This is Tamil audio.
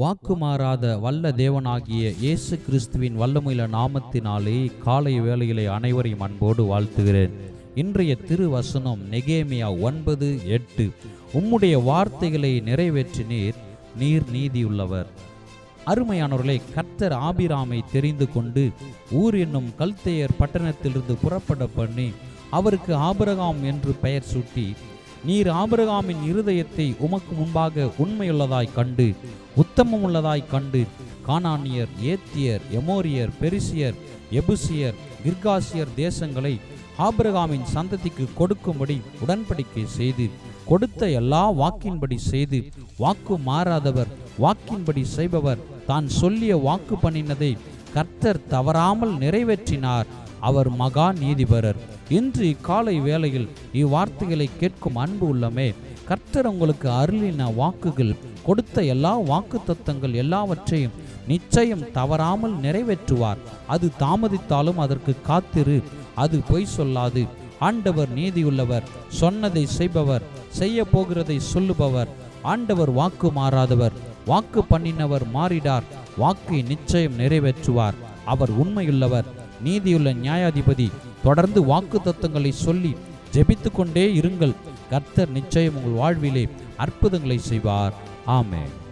வாக்குமாறாத வல்ல தேவனாகிய இயேசு கிறிஸ்துவின் வல்லமையில நாமத்தினாலே காலை வேளையிலே அனைவரையும் அன்போடு வாழ்த்துகிறேன். இன்றைய திருவசனம் நெகேமியா ஒன்பது எட்டு. உம்முடைய வார்த்தைகளை நிறைவேற்றினீர் நீர் நீதியுள்ளவர். அருமையானவர்களை கர்த்தர் ஆபிராமை தெரிந்து கொண்டு ஊர் என்னும் கல்தையர் பட்டணத்திலிருந்து புறப்பட பண்ணி அவருக்கு ஆபிரகாம் என்று பெயர் சூட்டி நீர் ஆபிரகாமின் இருதயத்தை உமக்கு முன்பாக உண்மையுள்ளதாய் கண்டு உத்தமமுள்ளதாய் கண்டு கானானியர் ஏத்தியர் எமோரியர் பெரிசியர் எபுசியர் கிர்காசியர் தேசங்களை ஆபிரகாமின் சந்ததிக்கு கொடுக்கும்படி உடன்படிக்கை செய்து கொடுத்த எல்லா வாக்கின்படி செய்து வாக்கு மாறாதவர் வாக்கின்படி செய்பவர் தான் சொல்லிய வாக்கு பண்ணினதை கர்த்தர் தவறாமல் நிறைவேற்றினார். அவர் மகா நீதிபரர். இன்று இக்காலை வேளையில் இவ்வார்த்தைகளை கேட்கும் அன்பு உள்ளமே. கர்த்தர் உங்களுக்கு அருளின வாக்குகள் கொடுத்த எல்லா வாக்கு தத்தங்கள் எல்லாவற்றையும் நிச்சயம் தவறாமல் நிறைவேற்றுவார். அது தாமதித்தாலும் அதற்கு காத்திரு அது பொய் சொல்லாது. ஆண்டவர் நீதியுள்ளவர் சொன்னதை செய்பவர் செய்ய போகிறதை சொல்லுபவர். ஆண்டவர் வாக்கு மாறாதவர் வாக்கு பண்ணினவர் மாறிடார். வாக்கை நிச்சயம் நிறைவேற்றுவார். அவர் உண்மையுள்ளவர். நீதியுள்ள நியாயாதிபதி தொடர்ந்து வாக்கு தத்துவங்களை சொல்லி ஜெபித்து கொண்டே இருங்கள். கர்த்தர் நிச்சயம் உங்கள் வாழ்விலே அற்புதங்களை செய்வார். ஆமென்.